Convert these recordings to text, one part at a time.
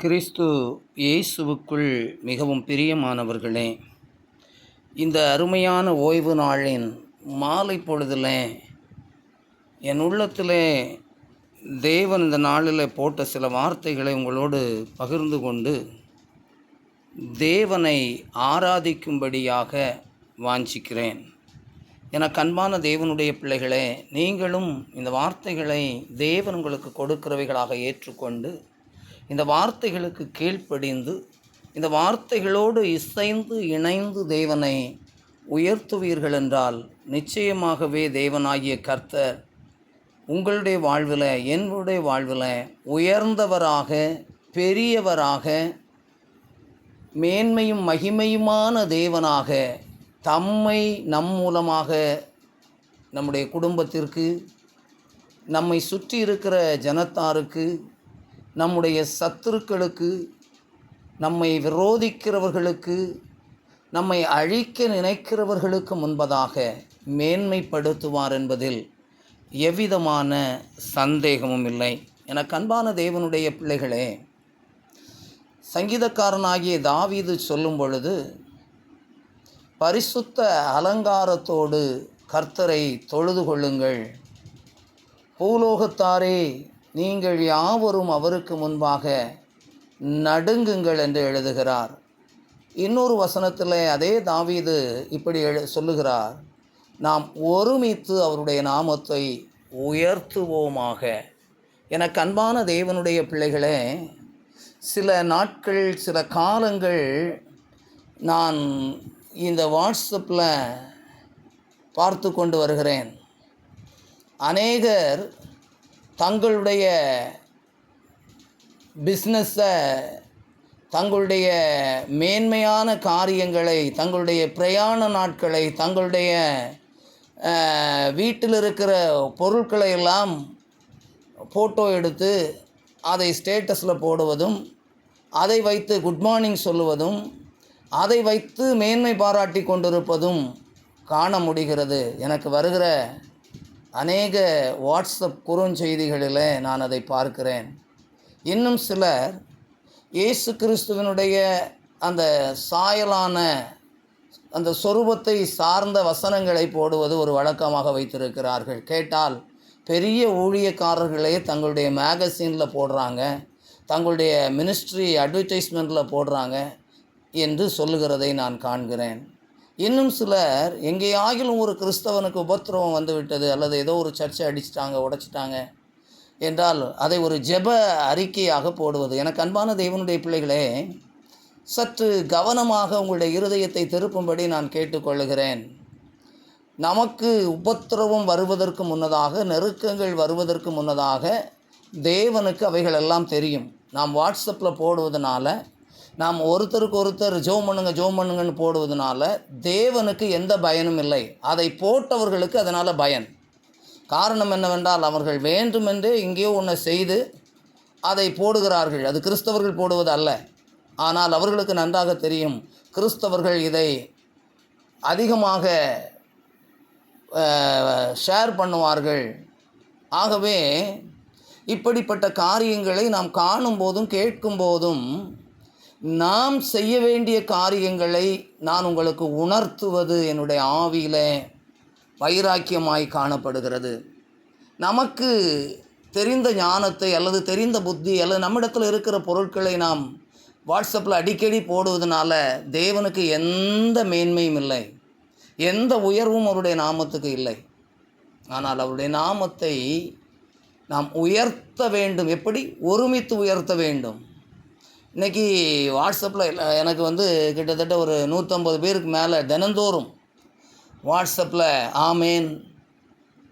கிறிஸ்து இயேசுவுக்குள் மிகவும் பிரியமானவர்களே இந்த அருமையான ஓய்வு நாளின் மாலை பொழுதில் என் உள்ளத்தில் தேவன் இந்த நாளில் போட்ட சில வார்த்தைகளை உங்களோடு பகிர்ந்து கொண்டு தேவனை ஆராதிக்கும்படியாக வாஞ்சிக்கிறேன். என கண்பான தேவனுடைய பிள்ளைகளே நீங்களும் இந்த வார்த்தைகளை தேவன் உங்களுக்கு கொடுக்கிறவைகளாக ஏற்றுக்கொண்டு இந்த வார்த்தைகளுக்கு கீழ்ப்படிந்து இந்த வார்த்தைகளோடு இசைந்து இணைந்து தேவனை உயர்த்துவீர்கள் என்றால் நிச்சயமாகவே தேவனாகிய கர்த்தர் உங்களுடைய வாழ்வில் என்னுடைய வாழ்வில் உயர்ந்தவராக பெரியவராக மேன்மையும் மகிமையுமான தேவனாக தம்மை நம் மூலமாக நம்முடைய குடும்பத்திற்கு நம்மை சுற்றி இருக்கிற ஜனத்தாருக்கு நம்முடைய சத்துருக்களுக்கு நம்மை விரோதிக்கிறவர்களுக்கு நம்மை அழிக்க நினைக்கிறவர்களுக்கு முன்பதாக மேன்மைப்படுத்துவார் என்பதில் எவ்விதமான சந்தேகமும் இல்லை. எனக்கு அன்பான தேவனுடைய பிள்ளைகளே சங்கீதக்காரனாகிய தாவீது சொல்லும் பொழுது பரிசுத்த அலங்காரத்தோடு கர்த்தரை தொழுது கொள்ளுங்கள். பூலோகத்தாரே நீங்கள் யாவரும் அவருக்கு முன்பாக நடுங்குங்கள் என்று எழுதுகிறார். இன்னொரு வசனத்தில் அதே தாவீது இப்படி எழு சொல்லுகிறார். நாம் ஒருமித்து அவருடைய நாமத்தை உயர்த்துவோமாக. எனக்கு அன்பான தேவனுடைய பிள்ளைகளே சில நாட்கள் சில காலங்கள் நான் இந்த வாட்ஸ்அப்பில் பார்த்து கொண்டு வருகிறேன். அநேகர் தங்களுடைய பிஸ்னஸை தங்களுடைய மேன்மையான காரியங்களை தங்களுடைய பிரயாண நாட்களை தங்களுடைய வீட்டில் இருக்கிற பொருட்களை எல்லாம் ஃபோட்டோ எடுத்து அதை ஸ்டேட்டஸில் போடுவதும் அதை வைத்து குட் மார்னிங் சொல்லுவதும் அதை வைத்து மேன்மை பாராட்டி கொண்டிருப்பதும் காண முடிகிறது. எனக்கு வருகிற அநேக வாட்ஸ்அப் குறுஞ்செய்திகளில் நான் அதை பார்க்கிறேன். இன்னும் சிலர் இயேசு கிறிஸ்துவனுடைய அந்த சாயலான அந்த சொரூபத்தை சார்ந்த வசனங்களை போடுவது ஒரு வழக்கமாக வைத்திருக்கிறார்கள். கேட்டால் பெரிய ஊழியக்காரர்களே தங்களுடைய மேகசினில் போடுறாங்க தங்களுடைய மினிஸ்ட்ரி அட்வர்டைஸ்மெண்ட்டில் போடுறாங்க என்று சொல்லுகிறதை நான் காண்கிறேன். இன்னும் சிலர் எங்கேயாகிலும் ஒரு கிறிஸ்தவனுக்கு உபத்திரவம் வந்துவிட்டது அல்லது ஏதோ ஒரு சர்ச்சை அடிச்சிட்டாங்க உடைச்சிட்டாங்க என்றால் அதை ஒரு ஜெப அறிக்கையாக போடுவது. எனக்கு அன்பான தேவனுடைய பிள்ளைகளே சற்று கவனமாக உங்களுடைய இருதயத்தை திருப்பும்படி நான் கேட்டுக்கொள்கிறேன் நமக்கு உபத்திரவம் வருவதற்கு முன்னதாக நெருக்கங்கள் வருவதற்கு முன்னதாக தேவனுக்கு அவைகளெல்லாம் தெரியும். நாம் வாட்ஸ்அப்பில் போடுவதனால நாம் ஒருத்தருக்கு ஒருத்தர் ஜோம் பண்ணுங்க ஜோம் பண்ணுங்கன்னு போடுவதனால தேவனுக்கு எந்த பயனும் இல்லை. அதை போட்டவர்களுக்கு அதனால் பயன். காரணம் என்னவென்றால் அவர்கள் வேண்டுமென்றே எங்கேயோ ஒன்றை செய்து அதை போடுகிறார்கள். அது கிறிஸ்தவர்கள் போடுவது அல்ல. ஆனால் அவர்களுக்கு நன்றாக தெரியும் கிறிஸ்தவர்கள் இதை அதிகமாக ஷேர் பண்ணுவார்கள். ஆகவே இப்படிப்பட்ட காரியங்களை நாம் காணும் போதும் கேட்கும் போதும் நாம் செய்ய வேண்டிய காரியங்களை நான் உங்களுக்கு உணர்த்துவது என்னுடைய ஆவியில் வைராக்கியமாய் காணப்படுகிறது. நமக்கு தெரிந்த ஞானத்தை அல்லது தெரிந்த புத்தி அல்லது நம்மிடத்தில் இருக்கிற பொருட்களை நாம் வாட்ஸ்அப்பில் அடிக்கடி போடுவதனால தேவனுக்கு எந்த மேன்மையும் இல்லை. எந்த உயர்வும் அவருடைய நாமத்துக்கு இல்லை. ஆனால் அவருடைய நாமத்தை நாம் உயர்த்த வேண்டும். எப்படி? ஒருமித்து உயர்த்த வேண்டும். இன்றைக்கி வாட்ஸ்அப்பில் எனக்கு வந்து கிட்டத்தட்ட ஒரு நூற்றம்பது பேருக்கு மேலே தினந்தோறும் வாட்ஸ்அப்பில் ஆமேன்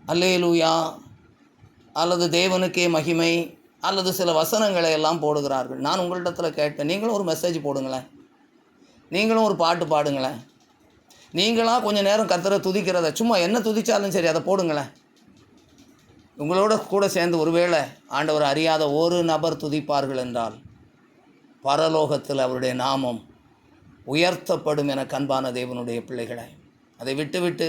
அல்லேலூயா அல்லது தேவனுக்கே மகிமை அல்லது சில வசனங்களை எல்லாம் போடுகிறார்கள். நான் உங்களிடத்தில் கேட்டேன் நீங்களும் ஒரு மெசேஜ் போடுங்களேன். நீங்களும் ஒரு பாட்டு பாடுங்களேன். நீங்களாக கொஞ்சம் நேரம் கத்துற துதிக்கிறத சும்மா என்ன துதிச்சாலும் சரி அதை போடுங்களேன். உங்களோட கூட சேர்ந்து ஒருவேளை ஆண்டவர் அறியாத ஒரு நபர் துதிப்பார்கள் என்றால் பரலோகத்தில் அவருடைய நாமம் உயர்த்தப்படும் என கண்பான தேவனுடைய பிள்ளைகளை. அதை விட்டுவிட்டு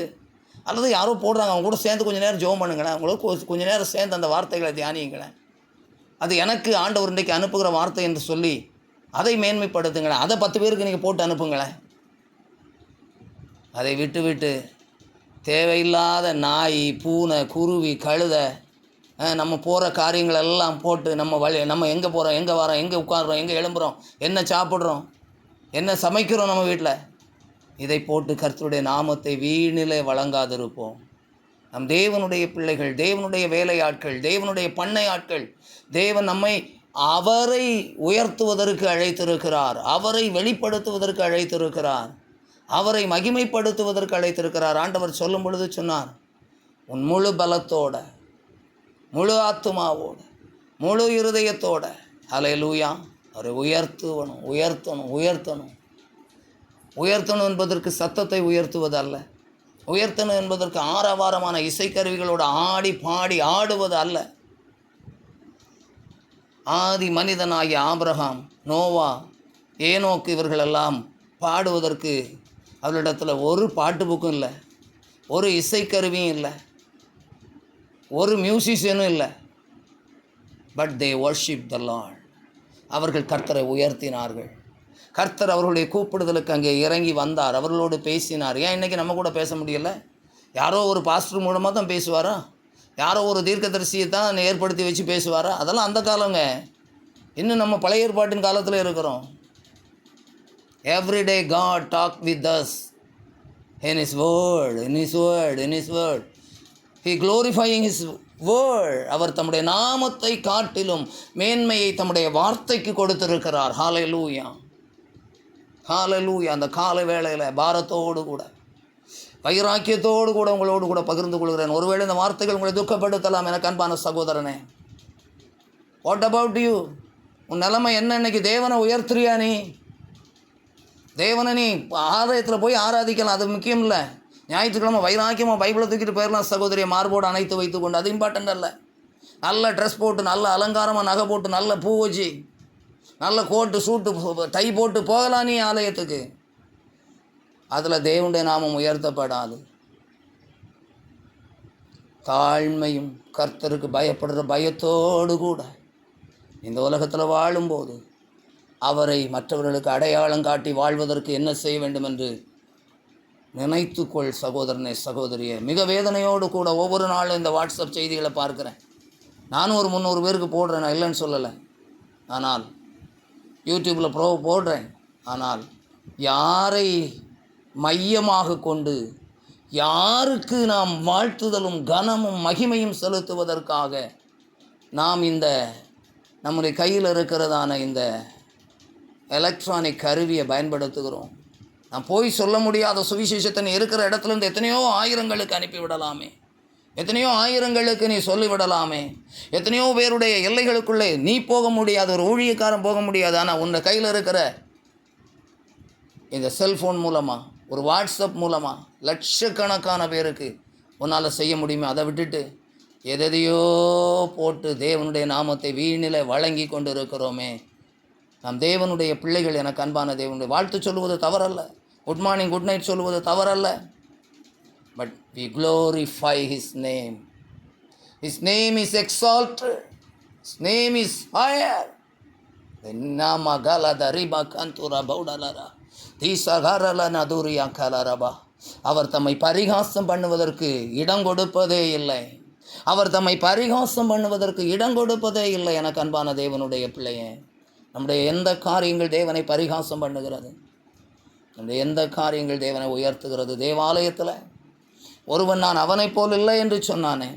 அல்லது யாரோ போடுறாங்க அவங்க கூட சேர்ந்து கொஞ்சம் நேரம் ஜோம் பண்ணுங்களேன் அவங்களோட கொஞ்ச நேரம் சேர்ந்து அந்த வார்த்தைகளை தியானியுங்களேன். அது எனக்கு ஆண்டவர் இன்றைக்கு அனுப்புகிற வார்த்தை என்று சொல்லி அதை மேன்மைப்படுத்துங்களேன். அதை பத்து பேருக்கு நீங்கள் போட்டு அனுப்புங்களேன். அதை விட்டுவிட்டு தேவையில்லாத நாய் பூனை குருவி கழுதை நம்ம போகிற காரியங்களெல்லாம் போட்டு நம்ம வழி நம்ம எங்கே போகிறோம் எங்கே வரோம் எங்கே உட்காடுறோம் எங்கே எழும்புறோம் என்ன சாப்பிட்றோம் என்ன சமைக்கிறோம் நம்ம வீட்டில் இதை போட்டு கர்த்தருடைய நாமத்தை வீணிலே வழங்காதிருப்போம். நம் தேவனுடைய பிள்ளைகள் தேவனுடைய வேலையாட்கள் தேவனுடைய பண்ணை ஆட்கள் தேவன் நம்மை அவரை உயர்த்துவதற்கு அழைத்திருக்கிறார் அவரை வெளிப்படுத்துவதற்கு அழைத்திருக்கிறார் அவரை மகிமைப்படுத்துவதற்கு அழைத்திருக்கிறார். ஆண்டவர் சொல்லும் பொழுது சொன்னார் உன் முழு பலத்தோட முழு ஆத்துமாவோடு முழு இருதயத்தோட அலையலூயா அவரை உயர்த்துவணும் உயர்த்தணும் உயர்த்தணும். உயர்த்தணும் என்பதற்கு சத்தத்தை உயர்த்துவது அல்ல உயர்த்தணும் என்பதற்கு ஆரவாரமான இசைக்கருவிகளோடு ஆடி பாடி ஆடுவது அல்ல ஆதி மனிதனாகிய ஆபிரகாம் நோவா ஏனோக்கு இவர்களெல்லாம் பாடுவதற்கு அவர்களிடத்தில் ஒரு பாட்டு புக்கும் இல்லை ஒரு இசைக்கருவியும் இல்லை. ஒரு மியூசிஷியனும் இல்லை. But they worship the lord அவர்கள் கர்த்தரை உயர்த்தினார்கள். கர்த்தர் அவர்களுடைய கூப்பிடுதலுக்கு அங்கே இறங்கி வந்தார். அவர்களோடு பேசினார். ஏன் இன்றைக்கி நம்ம கூட பேச முடியல? யாரோ ஒரு பாஸ்டர் மூலமாக தான் பேசுவாரா? யாரோ ஒரு தீர்க்கதரிசியை தான் ஏற்படுத்தி வச்சு பேசுவாரா? அதெல்லாம் அந்த காலங்க. இன்னும் நம்ம பழைய ஏற்பாட்டின் காலத்தில் இருக்கிறோம். Everyday God talk with us in his word in his word in his word he glorifying his word. அவர் தம்முடைய நாமத்தை காட்டிலும் மேன்மையை தம்முடைய வார்த்தைக்கு கொடுத்திருக்கிறார். ஹalleluya ஹalleluya அந்த காலை வேளையில் பாரத்தோடு கூட வைராக்கியத்தோடு கூட உங்களோடு கூட பகிர்ந்து கொள்கிறேன். ஒருவேளை இந்த வார்த்தைகள் உங்களை துக்கப்படுத்தலாம் எனக்கு அன்பான சகோதரனே. வாட் அபவுட் யூ உன் நிலைமை என்ன இன்னைக்கு? தேவனை உயர்த்துறியா நீ? தேவனை நீ ஆலயத்தில் போய் ஆராதிக்கலாம். அது முக்கியம் இல்லை. ஞாயிற்றுக்கிழமை வைராக்கியமாக பைபிளை தூக்கிட்டு போயிடலாம் சகோதரியை. மார்போடு அணைத்து வைத்து கொண்டு அது இம்பார்ட்டண்ட் அல்ல. நல்ல ட்ரெஸ் போட்டு நல்ல அலங்காரமாக நகை போட்டு நல்ல பூ வச்சு நல்ல கோட்டு சூட்டு டை போட்டு போகலாம் நீ ஆலயத்துக்கு. அதில் தேவனுடைய நாமம் உயர்த்தப்படாது. தாழ்மையும் கர்த்தருக்கு பயப்படுற பயத்தோடு கூட இந்த உலகத்தில் வாழும்போது அவரை மற்றவர்களுக்கு அடையாளம் காட்டி வாழ்வதற்கு என்ன செய்ய வேண்டும் என்று நினைத்துக்கொள் சகோதரனே சகோதரியே. மிக வேதனையோடு கூட ஒவ்வொரு நாளும் இந்த வாட்ஸ்அப் செய்திகளை பார்க்குறேன். நானும் ஒரு முந்நூறு பேருக்கு போடுறேன் நான் இல்லைன்னு சொல்லலை. ஆனால் யூடியூப்பில் ப்ரோ போடுறேன். ஆனால் யாரை மையமாக கொண்டு யாருக்கு நாம் வாழ்த்துதலும் கனமும் மகிமையும் செலுத்துவதற்காக நாம் இந்த நம்முடைய கையில் இருக்கிறதான இந்த எலக்ட்ரானிக் கருவியை பயன்படுத்துகிறோம்? நான் போய் சொல்ல முடியாத சுவிசேஷத்தை நீ இருக்கிற இடத்துல இருந்து எத்தனையோ ஆயிரங்களுக்கு அனுப்பி விடலாமே எத்தனையோ ஆயிரங்களுக்கு நீ சொல்லிவிடலாமே. எத்தனையோ பேருடைய எல்லைகளுக்குள்ளே நீ போக முடியாது ஒரு ஊழியக்காரன் போக முடியாது. ஆனால் உன்னை கையில் இருக்கிற இந்த செல்ஃபோன் மூலமாக ஒரு வாட்ஸ்அப் மூலமாக லட்சக்கணக்கான பேருக்கு உன்னால் செய்ய முடியுமே. அதை விட்டுட்டு எதையோ போட்டு தேவனுடைய நாமத்தை வீணில் வழங்கி கொண்டு இருக்கிறோமே நாம் தேவனுடைய பிள்ளைகள் எனக்கு அன்பான தேவனுடைய வாழ்த்து சொல்லுவது தவறல்ல. குட் மார்னிங் குட் நைட் சொல்லுவது தவறல்ல. But we glorify his name his name is exalt his name is higher. என்ன மகால தரிபா கந்தூரா பௌடலரா தீசகரல நதுரியா கலரபா அவர் தம்மை பரிகாசம் பண்ணுவதற்கு இடம் கொடுப்பதே இல்லை அவர் தம்மை பரிகாசம் பண்ணுவதற்கு இடம் கொடுப்பதே இல்லை எனக்கு அன்பான தேவனுடைய பிள்ளையே நம்முடைய எந்த காரியங்கள் தேவனை பரிகாசம் பண்ணுகிறது? நம்முடைய எந்த காரியங்கள் தேவனை உயர்த்துகிறது? தேவாலயத்தில் ஒருவன் நான் அவனைப் போல் இல்லை என்று சொன்னானே.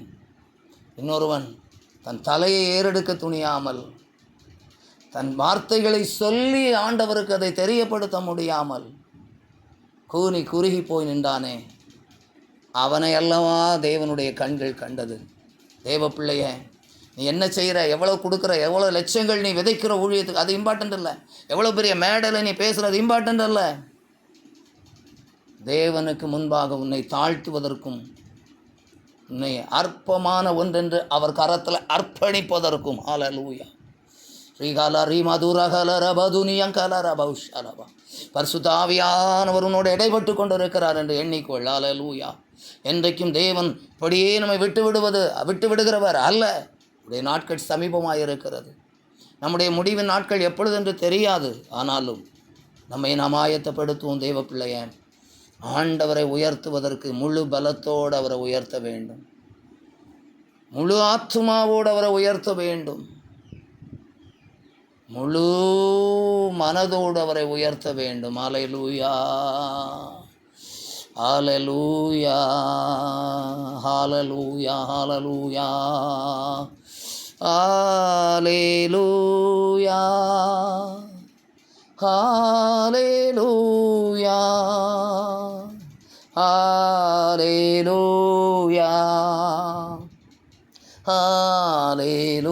இன்னொருவன் தன் தலையை ஏறெடுக்க துணியாமல் தன் வார்த்தைகளை சொல்லி ஆண்டவருக்கு அதை தெரியப்படுத்த முடியாமல் கூனி குறுகி போய் நின்றானே. அவனை அல்லவா தேவனுடைய கண்கள் கண்டது? தேவ பிள்ளையே நீ என்ன செய்கிற எவ்வளோ கொடுக்குற? எவ்வளோ லட்சங்கள் நீ விதைக்கிற ஊழியத்துக்கு? அது இம்பார்ட்டண்ட் இல்லை. எவ்வளோ பெரிய மேடையில் நீ பேசுகிறது இம்பார்ட்டண்ட் இல்லை. தேவனுக்கு முன்பாக உன்னை தாழ்த்துவதற்கும் உன்னை அற்பமான ஒன்றென்று அவர் கரத்தில் அர்ப்பணிப்பதற்கும். ஹalleluya ஸ்ரீகால ரீமதுரகல ரபதுனியங்கல ரபௌஷலபா பரிசுத்தாவியானவர் உன்னோடு இடைப்பட்டு கொண்டிருக்கிறார் என்று எண்ணிக்கொள். ஹalleluya என்றைக்கும் தேவன் இப்படியே நம்மை விட்டு விடுவது விட்டு விடுகிறவர் அல்ல. நம்முடைய நாட்கள் சமீபமாக இருக்கிறது நம்முடைய முடிவின் நாட்கள் எப்பொழுது என்று தெரியாது. ஆனாலும் நம்மை நாம் ஆயத்தப்படுத்துவோம் தெய்வ ஆண்டவரை உயர்த்துவதற்கு முழு பலத்தோடு அவரை உயர்த்த வேண்டும். முழு ஆத்துமாவோடு அவரை உயர்த்த வேண்டும். முழு மனதோடு அவரை உயர்த்த வேண்டும். Hallelujah hallelujah hallelujah hallelujah ஹalleluya ஹalleluya ஹalleluya ஹalleluya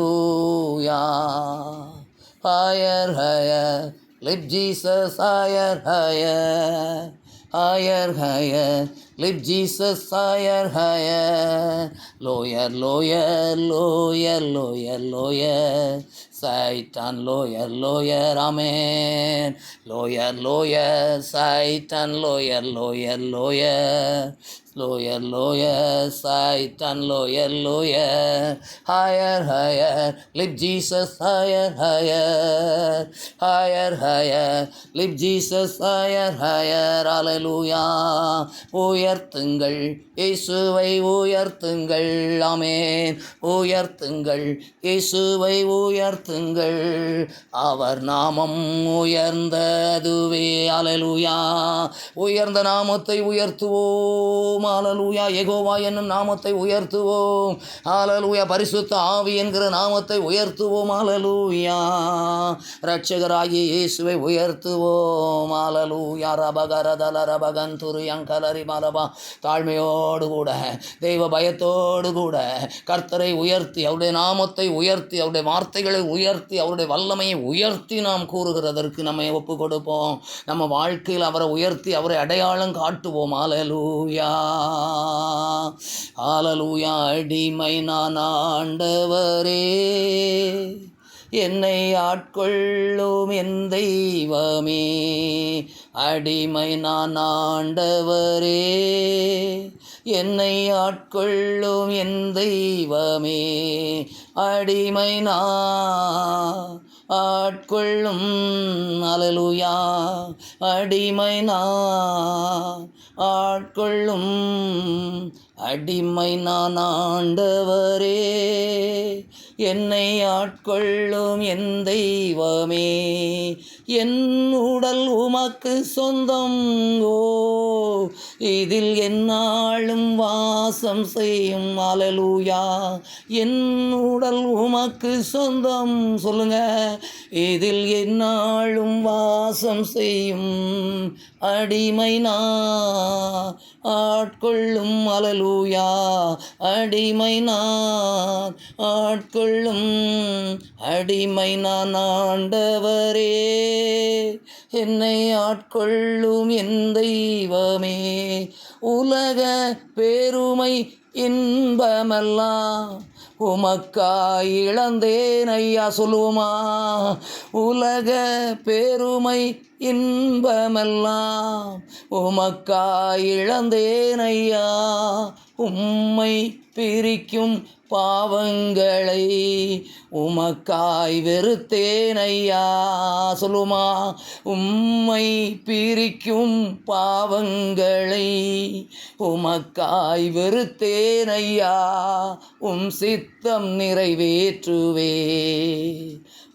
higher higher lift jesus higher higher higher, higher. Lift Jesus higher, higher. lawyer, lawyer, lawyer, lawyer, lawyer. சைத்தான் லோயர் லோயர் ஆமேன் லோயர் லோயர் சைத்தான் lower lower lower lower lower சைத்தான் lower lower higher higher lift Jesus higher higher higher higher lift Jesus higher higher hallelujah உயர்த்துங்கள் இயேசுவை உயர்த்துங்கள் ஆமேன் உயர்த்துங்கள் இயேசுவை உயர்த்து உயர்த்துங்கள் அவர் நாமம் உயர்ந்ததுவே. அலலுயா. உயர்ந்த நாமத்தை உயர்த்துவோம். அலலுயா. எகோவா என்னும் நாமத்தை உயர்த்துவோம். அலலுயா. பரிசுத்த ஆவி என்கிற நாமத்தை உயர்த்துவோம். அலலுயா. ரட்சகராகிய இயேசுவை உயர்த்துவோம். அலலுயா. ரபகரதல ரபகந்துரு அங்கலரி மரபா. தாழ்மையோடு கூட தெய்வ பயத்தோடு கூட கர்த்தரை உயர்த்தி அவருடைய நாமத்தை உயர்த்தி அவருடைய வார்த்தைகளை உயர்த்தி அவருடைய வல்லமையை உயர்த்தி நாம் கூறுகிறதற்கு நம்ம ஒப்பு கொடுப்போம். நம்ம வாழ்க்கையில் அவரை உயர்த்தி அவரை அடையாளம் காட்டுவோம். ஆலலூயா ஆலலூயா அடிமை நான் ஆண்டவரே. என்னை ஆட்கொள்ளும் என் தெய்வமே. அடிமை நான் ஆண்டவரே. என்னை ஆட்கொள்ளும் என் தெய்வமே. அடிமை ஆட்கொள்ளும் அலலுயா. அடிமை ஆட்கொள்ளும் அடிமை நான் ஆண்டவரே என்னை ஆட்கொள்ளும் என் தெய்வமே. என் உடல் உமக்கு சொந்தம். ஓ இதில் என்னாலும் வாசம் செய்யும். அலலூயா. என் உடல் உமக்கு சொந்தம். சொல்லுங்க. இதில் என்னாலும் வாசம் செய்யும். அடிமை நான் ஆட்கொள்ளும். அலலூயா. அடிமை நான் கொள்ளும் அடிமை நான் ஆண்டவரே. என்னை ஆட்கொள்ளும் என் தெய்வமே. உலக பெருமை இன்பமெல்லாம் உமக்கா இழந்தேன் ஐயா சொல்லுவோமா உலக பெருமை இன்பமெல்லாம் உமக்கா இழந்தேன் ஐயா. உம்மை பிரிக்கும் பாவங்களை உமக்காய் வெறுத்தேனையா? சொல்லுமா உம்மை பிரிக்கும் பாவங்களை உமக்காய் வெறுத்தேனையா? உம் சித்தம் நிறைவேற்றுவே.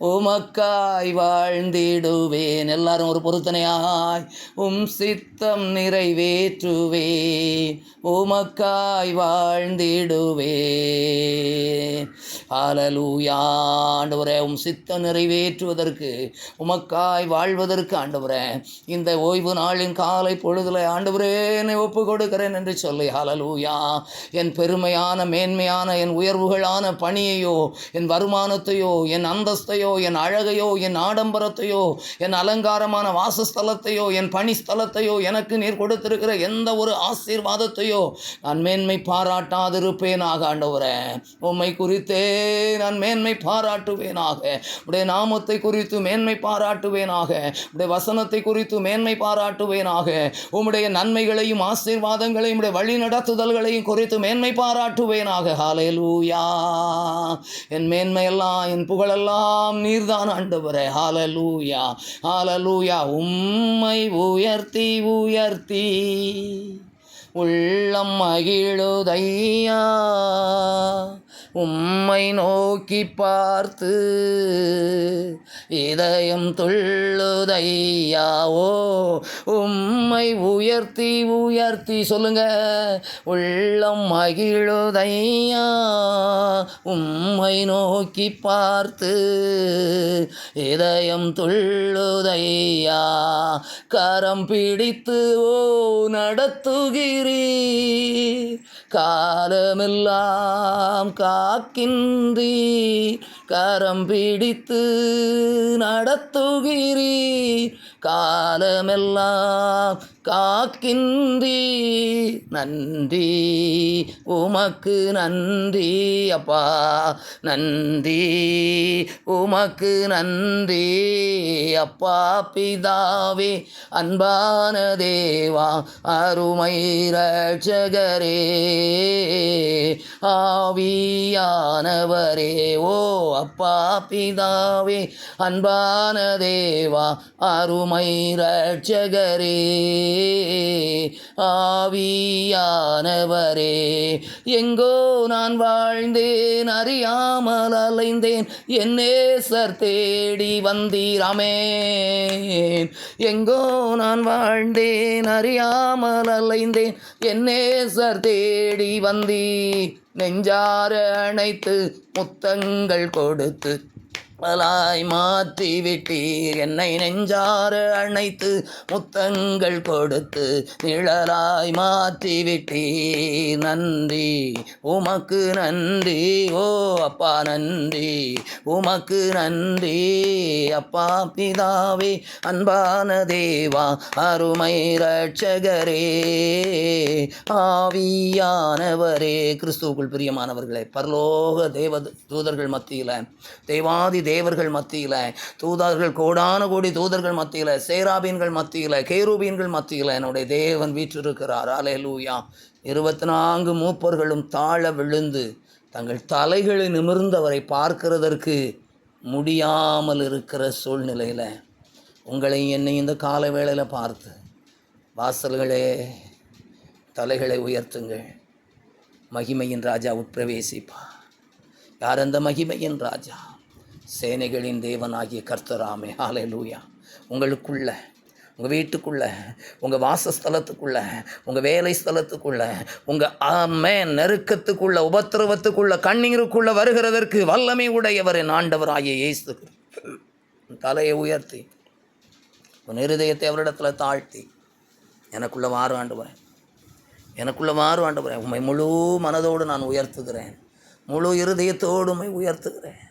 உமக்காய் வாழ்ந்திடுவேன். எல்லாரும் ஒரு பொருத்தனையாய். உம் சித்தம் நிறைவேற்றுவேன். உமக்காய் வாழ்ந்திடுவேன். ஹalleluya. உம் சித்தம் நிறைவேற்றுவதற்கு உமக்காய் வாழ்வதற்கு ஆண்டவரே இந்த ஓய்வு நாளின் காலை பொழுதுல ஆண்டவரே என்னை ஒப்பு கொடுக்கிறேன் என்று சொல்லி ஹலலூயா என் பெருமையான மேன்மையான என் உயர்வுகளான பணியையோ என் வருமானத்தையோ என் அந்தஸ்தையோ என் அழகையோ என் ஆடம்பரத்தையோ என் அலங்காரமான வாசஸ்தலத்தையோ என் பணி ஸ்தலத்தையோ எனக்கு நீர் கொடுத்திருக்கிற எந்த ஒரு ஆசீர்வாதத்தையோ நான் மேன்மை பாராட்டாதிருப்பேனாக ஆண்டவரே. உம்மை குறித்தே நான் மேன்மை பாராட்டுவேனாக. உடைய நாமத்தை குறித்து மேன்மை பாராட்டுவேனாக. உடைய வசனத்தை குறித்து மேன்மை பாராட்டுவேனாக. உம்முடைய நன்மைகளையும் ஆசீர்வாதங்களையும் உடைய வழிநடத்துதல்களையும் குறித்து மேன்மை பாராட்டுவேனாக. ஹalleluya. என் மேன்மையெல்லாம் என் புகழெல்லாம் நீர்தான் ஆண்டவரே. ஹாலலூயா ஹாலலூயா உம்மை உயர்த்தி உயர்த்தி. உள்ளம் மகிழுதையா. உம்மை நோக்கி பார்த்து இதயம் துள்ளுதையாவோ? உம்மை உயர்த்தி உயர்த்தி சொல்லுங்க. உள்ளம் மகிழுதையா? உம்மை நோக்கி பார்த்து இதயம் துள்ளுதையா? கரம் பிடித்து ஓ நடத்துகிறீர். காலமெல்லாம் காக்கின்றி கரம் பிடித்து நடத்துகிறீர். காலமெல்லாம் காக்கின்றீ நன்றி. உமக்கு நன்றி அப்பா. நன்றி. உமக்கு நன்றி அப்பா பிதாவே. அன்பான தேவா அருமை ரட்சகரே ஆவியானவரே ஓ அப்பா பிதாவே. அன்பான தேவா அருமை ரட்சகரே ஆவியானவரே. எங்கோ நான் வாழ்ந்தேன் அறியாமல் அலைந்தேன் என்னே சர் தேடி வந்தீராமேன். எங்கோ நான் வாழ்ந்தேன் அறியாமல் அலைந்தேன் என்னே சர் தேடி வந்தீர். நெஞ்சார அணைத்து முத்தங்கள் கொடுத்து பலாய் மாற்றி விட்டீர் என்னை நெஞ்சாறு அணைத்து முத்தங்கள் கொடுத்து நிழலாய் மாற்றி விட்டீர் நன்றி. உமக்கு நன்றி. ஓ அப்பா நன்றி. உமக்கு நன்றி. அப்பா பிதாவே அன்பான தேவா அருமை ரட்சகரே ஆவியானவரே கிறிஸ்துவுக்குள் பிரியமானவர்களே பரலோக தேவ தூதர்கள் மத்தியில் தேவாதி தேவர்கள் மத்தியில் தூதர்கள் கோடான கோடி தூதர்கள் மத்தியில் சேராபீன்கள் மத்தியில் கேரூபீன்கள் மத்தியில் என்னுடைய தேவன் வீற்றிருக்கிறார். அலையலூயா இருபத்தி நான்கு மூப்பர்களும் தாழ விழுந்து தங்கள் தலைகளை நிமிர்ந்தவரை பார்க்கிறதற்கு முடியாமல் இருக்கிற சூழ்நிலையில் உங்களை என்னை இந்த கால வேளையில் பார்த்து வாசல்களே தலைகளை உயர்த்துங்கள். மகிமையின் ராஜா உட்பிரவேசிப்பா. யார் அந்த மகிமையின் ராஜா? சேனைகளின் தேவனாகிய கர்த்தராமே. ஹalleluya உங்களுக்குள்ள உங்கள் வீட்டுக்குள்ள உங்கள் வாசஸ்தலத்துக்குள்ள உங்கள் வேலை ஸ்தலத்துக்குள்ள உங்கள் ஆமே நெருக்கத்துக்குள்ள உபத்திரவத்துக்குள்ள கண்ணீருக்குள்ளே வருகிறதற்கு வல்லமை உடையவர் என் ஆண்டவராகிய இயேசு உன் தலையை உயர்த்தி உன் இருதயத்தை அவரிடத்தில் தாழ்த்தி எனக்குள்ளே வாரு ஆண்டுவரேன் எனக்குள்ளே மாறு ஆண்டுவரேன் உம்மை முழு மனதோடு நான் உயர்த்துகிறேன். முழு இருதயத்தோடு உண்மை உயர்த்துகிறேன்.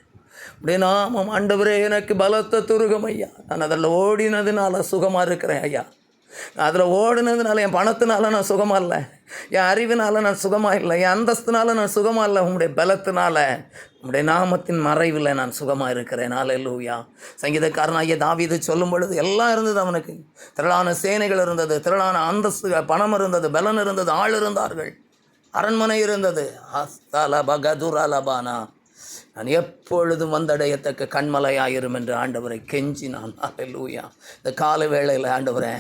அப்படியே நாமம் ஆண்டவரே எனக்கு பலத்த துருகம் ஐயா. நான் அதில் ஓடினதுனால சுகமாக இருக்கிறேன் ஐயா. அதில் ஓடினதுனால என் பணத்தினால நான் சுகமாக இல்லை. என் அறிவினால நான் சுகமாக இல்லை. என் அந்தஸ்துனால நான் சுகமாக இல்லை. உங்களுடைய பலத்தினால உங்களுடைய நாமத்தின் மறைவில் நான் சுகமாக இருக்கிறேன். லூயா சங்கீதக்காரனாகிய தாவிது சொல்லும் பொழுது எல்லாம் இருந்தது அவனுக்கு. திரளான சேனைகள் இருந்தது திரளான அந்தஸ்து பணம் இருந்தது பலன் இருந்தது ஆள் இருந்தார்கள். அரண்மனை இருந்தது. அஸ்தல கதுராலபானா நான் எப்பொழுதும் வந்தடையத்தக்க கண்மலையாயிரும் என்று ஆண்டவரை கெஞ்சி நான் லூயா இந்த கால வேளையில் ஆண்டவரே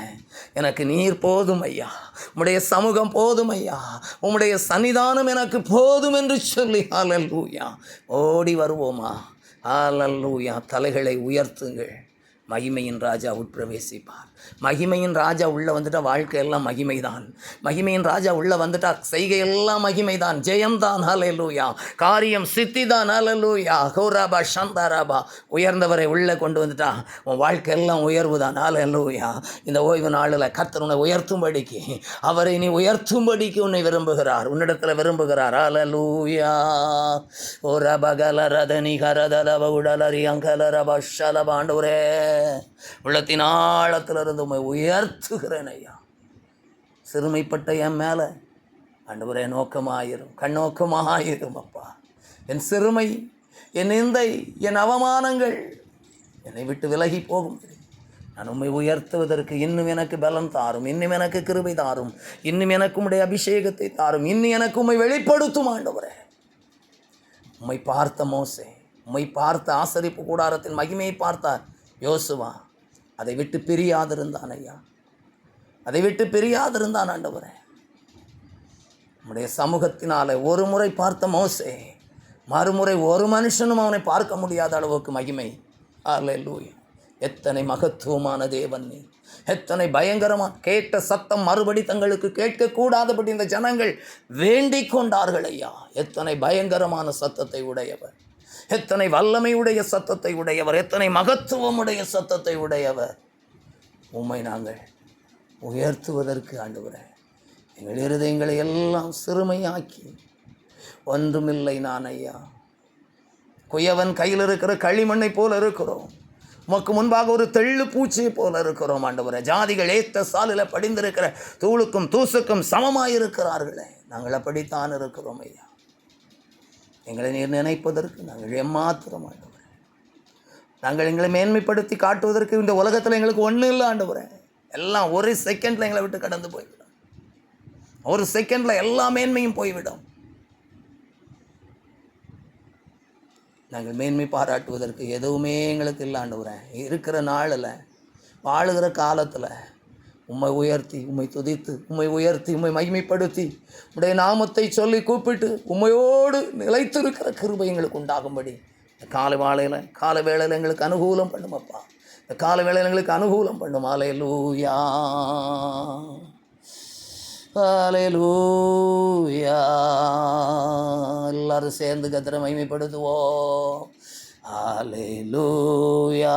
எனக்கு நீர் போதும் ஐயா. உம்முடைய சமூகம் போதும் ஐயா. உம்முடைய சன்னிதானம் எனக்கு போதும் என்று சொல்லி ஹalleluya. ஓடி வருவோமா? ஹalleluya. தலைகளை உயர்த்துங்கள். மகிமையின் ராஜா உட்பிரவேசிப்பார் மகிமையின் ராஜா உள்ளே வந்துட்டா வாழ்க்கை எல்லாம் மகிமைதான். மகிமையின் ராஜா உள்ளே வந்துட்டா செய்கை எல்லாம் மகிமைதான். ஜெயம்தான் ஹalleluya காரியம் சித்திதான் ஹalleluya ஹோராபா சந்தாராபா உயர்ந்தவரை உள்ளே கொண்டு வந்துட்டா. உன் வாழ்க்கை எல்லாம் உயர்வு தான் ஹalleluya இந்த ஓய்வு நாளில் கர்த்தர் உன்னை உயர்த்தும்படிக்கு அவரை நீ உயர்த்தும்படிக்கு உன்னை விரும்புகிறார். உன்னிடத்தில் விரும்புகிறார் ஹalleluya ஓ ரபகல ரதனி கரதலவ உடலரி அங்கலரப ஷலபாண்டவரே உள்ளத்தின் இருந்து உண்மை உயர்த்துகிறேன் ஐயா. சிறுமைப்பட்ட என் மேலே ஆண்டவரே நோக்கமாயிரும் கண்ணோக்கமாயிரும் அப்பா. என் சிறுமை என் நிந்தை என் அவமானங்கள் என்னை விட்டு விலகி போகும். நான் உம்மை உயர்த்துவதற்கு இன்னும் எனக்கு பலம் தாரும் இன்னும் எனக்கு கிருபை தாரும் இன்னும் எனக்கு உடைய அபிஷேகத்தை தாரும் இன்னும் எனக்கு உண்மை வெளிப்படுத்தும் ஆண்டவரே. உம்மை பார்த்த மோசே உம்மை பார்த்த ஆசரிப்பு கூடாரத்தின் மகிமையை பார்த்தார் யோசுவா. அதை விட்டு பிரியாதிருந்தான் ஐயா. அதை விட்டு பிரியாதிருந்தான் ஆண்டவரே. நம்முடைய சமூகத்தினால ஒரு முறை பார்த்த மோசே மறுமுறை ஒரு மனுஷனும் அவனை பார்க்க முடியாத அளவுக்கு மகிமை. அல்லேலூயா எத்தனை மகத்துவமான தேவன் நீ. எத்தனை பயங்கரமாக கேட்ட சத்தம் மறுபடி தங்களுக்கு கேட்கக்கூடாதபடி இந்த ஜனங்கள் வேண்டிக் கொண்டார்கள் ஐயா. எத்தனை பயங்கரமான சத்தத்தை உடையவர். எத்தனை வல்லமையுடைய சத்தத்தை உடையவர் எத்தனை மகத்துவமுடைய சத்தத்தை உடையவர். உம்மை நாங்கள் உயர்த்துவதற்கு ஆண்டுகிறேன் எங்கள் இருதயங்களை எல்லாம் சிறுமையாக்கி ஒன்றுமில்லை நான் ஐயா குயவன் கையில் இருக்கிற களிமண்ணை போல இருக்கிறோம். உமக்கு முன்பாக ஒரு தெள்ளு பூச்சியை போல இருக்கிறோம் ஆண்டவரே. ஜாதிகள் ஏத்த சாலில் படிந்திருக்கிற தூளுக்கும் தூசுக்கும் சமமாக இருக்கிறார்களே நாங்கள் அப்படித்தான் இருக்கிறோம் ஐயா. எங்களை நீர் நினைப்பதற்கு நாங்கள் எம்மாத்திரம் ஆண்டவரே நாங்கள் எங்களை மேன்மைப்படுத்தி காட்டுவதற்கு இந்த உலகத்தில் எங்களுக்கு ஒன்றும் இல்லை ஆண்டவரே. எல்லாம் ஒரு செகண்டில் எங்களை விட்டு கடந்து போய்விடும். ஒரு செகண்டில் எல்லா மேன்மையும் போய்விடும். நாங்கள் மேன்மை பாராட்டுவதற்கு எதுவுமே எங்களுக்கு இல்லை வரேன் இருக்கிற நாளில் வாழுகிற காலத்தில் உம்மை உயர்த்தி உம்மை துதித்து உம்மை உயர்த்தி உம்மை மகிமைப்படுத்தி உடைய நாமத்தை சொல்லி கூப்பிட்டு உம்மையோடு நிலைத்திருக்கிற கிருபை எங்களுக்கு உண்டாகும்படி. இந்த காலை வாழையில் காலை வேளையில் எங்களுக்கு அனுகூலம் பண்ணுமப்பா இந்த காலை வேளையில் எங்களுக்கு அனுகூலம் பண்ணும். அலையலூயா அலையலூயா எல்லாரும் சேர்ந்து கத்திர மகிமைப்படுத்துவோம். அலையலூயா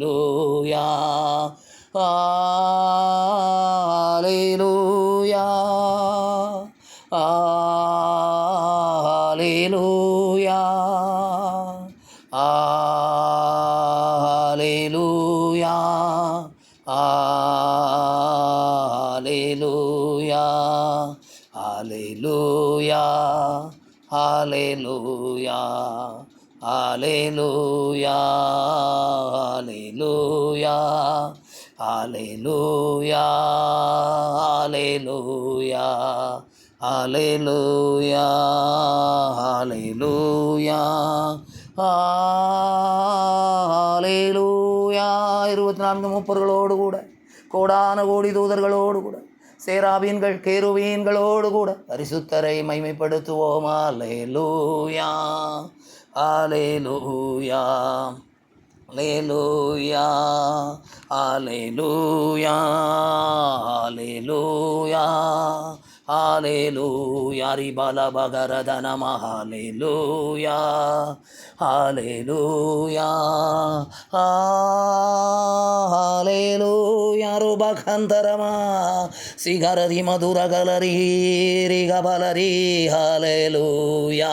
லூயா ஆலேலூயா ஆலேலூயா ஆலேலூயா ஆலேலூயா ஆலேலூயா ஆலேலூயா ஆலேலூயா ஆலேலூயா ஆலேலூயா ஆலேலூயா ஆலேலூயா ஆலேலூயா ஆலேலூயா இருபத்தி நான்கு மூப்பர்களோடு கூட கோடான கோடி தூதர்களோடு கூட சேராபீன்கள் கேருவீன்களோடு கூட பரிசுத்தரை மைமைப்படுத்துவோமா லேலூயா ఆలేలుయా లేలుయా ఆలేలుయా ఆలేలుయా హాలేలుయా రిబల బగరద నమ హాలేలుయా హాలేలుయా హాలేలుయా రుబఖంతరమా సిగరరి మధుర గలరి రిగబలరి hallelujah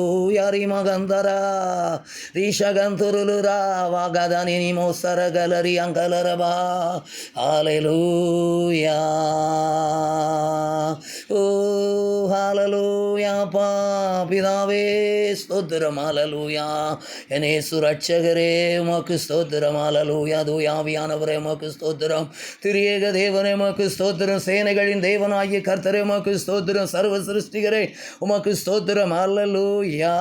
గలరి మగంధరా రీషగంతురులురా వాగదని మోసర గలరి అంకలరబా హాలెలూయా ఓ ഹാലലൂയാപ്പാ പിതാവേ സ്തോത്രം ഹാലലൂയ എന്നെ സുരക്ഷകരെ ഉമക്ക് സ്തോത്രം ഹാലലൂയ ദൂയാവിയാനവരെ ഉമക്ക് സ്തോത്രം തിരിയേക ദേവനെ ഉമക്ക് സ്തോത്രം സേനകളിൻ ദേവനായ കർത്തരെ ഉമക്ക് സ്തോത്രം സർവ സൃഷ്ടികരെ ഉമക്ക് സ്തോത്രം ഹാലലൂയാ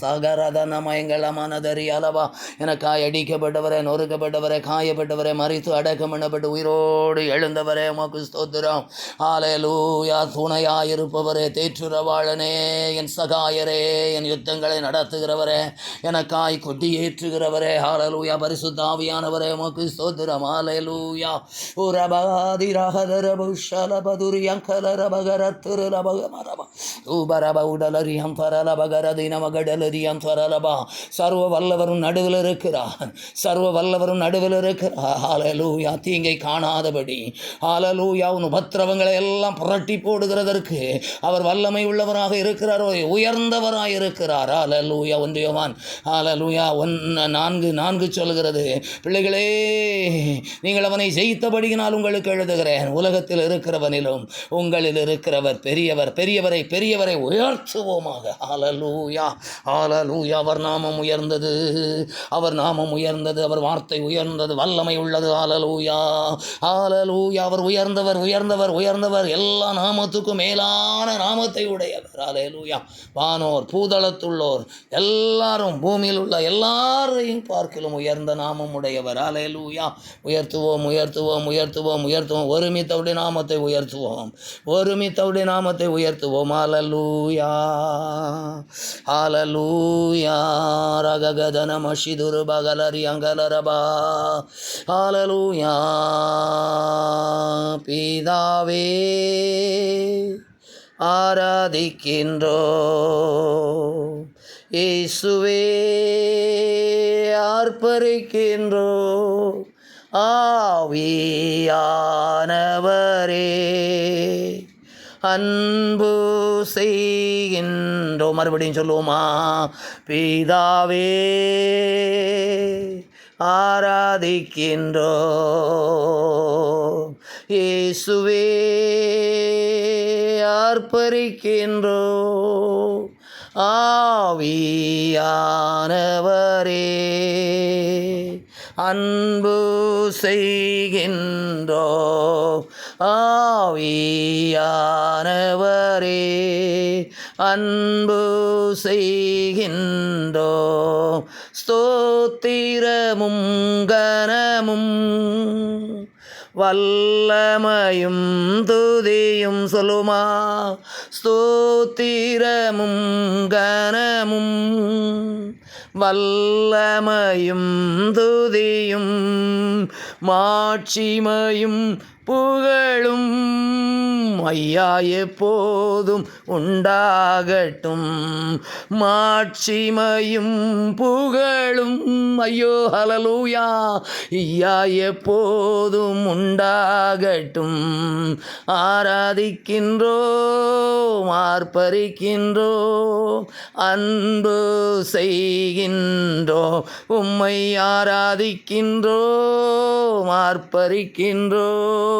சகரதன மயங்கள மனதறி அளவா. எனக்காய் அடிக்கப்பட்டவரே நொறுக்கப்பட்டவரே காயப்பட்டவரே மறித்து அடக்கம் பண்ணப்பட்டு உயிரோடு எழுந்தவரே உமக்கு ஸ்தோத்திரம். ஆலையலூயா துணையாயிருப்பவரே தேற்றுறவாளனே என் சகாயரே என் யுத்தங்களை நடத்துகிறவரே எனக்காய் கொட்டி ஏற்றுகிறவரே ஆலலூயா பரிசுத்தாவியானவரே உமக்கு ஸ்தோத்திரம். ஆலையலூயா உரபாதி ரஹதரபு ஷலபதுரியம் கலரபகரத்துரபகமரப உபரப உடலரியம் பரலபகரதின நமகடலதி அந்தரலபா. சர்வ வல்லவரும் நடுவில் இருக்கிறார். சர்வ வல்லவரும் நடுவில் இருக்கிறார். ஹalleluya. தீங்கை காணாதபடி. ஹalleluya. உன் உபத்திரவங்களை எல்லாம் புரட்டி போடுகிறதற்கு அவர் வல்லமை உள்ளவராக இருக்கிறார். உயர்ந்தவராக இருக்கிறார். ஹalleluya. ஒன்றியவான் ஹalleluya. ஒன் நான்கு நான்கு சொல்கிறது பிள்ளைகளே நீங்கள் அவனை ஜெயித்தபடியினால் உங்களுக்கு எழுதுகிறேன். உலகத்தில் இருக்கிறவனிலும் உங்களில் இருக்கிறவர் பெரியவர். பெரியவரை பெரியவரை உயர்த்துவோமாக. ஹalleluya ஆலலூயா அவர் நாமம் உயர்ந்தது. அவர் நாமம் உயர்ந்தது. அவர் வார்த்தை உயர்ந்தது. வல்லமை உள்ளது. ஹalleluya ஆலலூயா அவர் உயர்ந்தவர் உயர்ந்தவர் உயர்ந்தவர். எல்லா நாமத்துக்கும் மேலான நாமத்தை உடையவர். ஹalleluya வானோர் பூதளத்துள்ளோர் எல்லாரும் பூமியில் உள்ள எல்லாரையும் பார்க்கிலும் உயர்ந்த நாமம் உடையவர். ஹalleluya உயர்த்துவோம் உயர்த்துவோம் உயர்த்துவோம் உயர்த்துவோம். ஒருமித்தவுடைய நாமத்தை உயர்த்துவோம். ஒருமித்தவுடைய நாமத்தை உயர்த்துவோம். ஹalleluya ஹalleluya ரககதன மஷிதுரு பகலரி அங்கலரபா ஹாலலூயா பிதாவே ஆராதிக்கின்றோ. இயேசுவே ஆர்ப்பரிக்கின்றோ. ஆவியானவரே. அன்பு செய்கின்றோம். மறுபடியும் சொல்லுவோமா? பிதாவே ஆராதிக்கின்றோ இயேசுவே ஆர்ப்பரிக்கின்றோ ஆவியானவரே அன்பு செய்கின்றோ ஆவியானவரே அன்பு செய்கின்றோ ஸ்தோத்திரமும் கனமும் வல்லமையும் துதியும் சொல்லுமா. ஸ்தோத்திரமும் கனமும் வல்லமையும் துதியும் மாட்சிமையும் புகழும். ஐயா எப்போதும் உண்டாகட்டும். மாட்சிமையும் புகழும். ஐயோ ஹலலூயா ஐயா எப்போதும் உண்டாகட்டும். ஆராதிக்கின்றோம் ஆர்ப்பரிக்கின்றோம் அன்பு செய்கின்றோம். உம்மை ஆராதிக்கின்றோம் ஆர்ப்பரிக்கின்றோம்.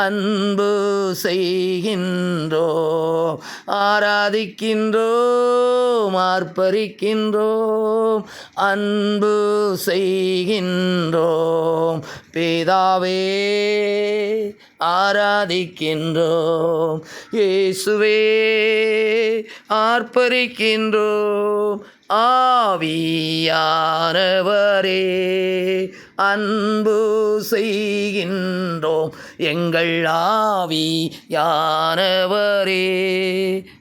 அன்பு செய்கின்றோம் ஆராதிக்கின்றோம் ஆர்ப்பரிக்கின்றோம் அன்பு செய்கின்றோம் பிதாவே ஆராதிக்கின்றோம் இயேசுவே ஆர்ப்பரிக்கின்றோம் ஆவியானவரே அன்பு செய்கின்றோம். எங்கள் ஆவி யானவரே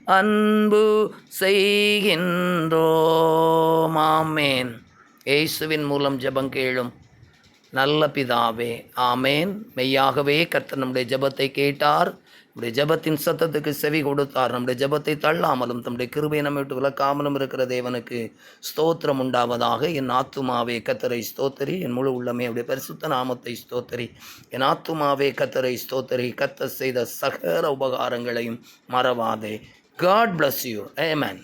அன்பு செய்கின்றோம். ஆமேன். இயேசுவின் மூலம் ஜெபம் கேளும். நல்ல பிதாவே ஆமேன். மெய்யாகவே கர்த்தர் நம்முடைய கேட்டார். நம்முடைய ஜெபத்தின் சத்தத்துக்கு செவி கொடுத்தார். நம்முடைய ஜெபத்தை தள்ளாமலும் தம்முடைய கிருபை நம்ம விட்டு விளக்காமலும் இருக்கிற தேவனுக்கு ஸ்தோத்திரம் உண்டாவதாக. என் ஆத்துமாவே கத்தரை ஸ்தோத்தரி. என் முழு உள்ளமே அவருடைய பரிசுத்த நாமத்தை ஸ்தோத்தரி. என் ஆத்துமாவே கத்தரை ஸ்தோத்தரி. கத்த செய்த சகல உபகாரங்களையும் மறவாதே. காட் பிளஸ் யூ ஏமேன்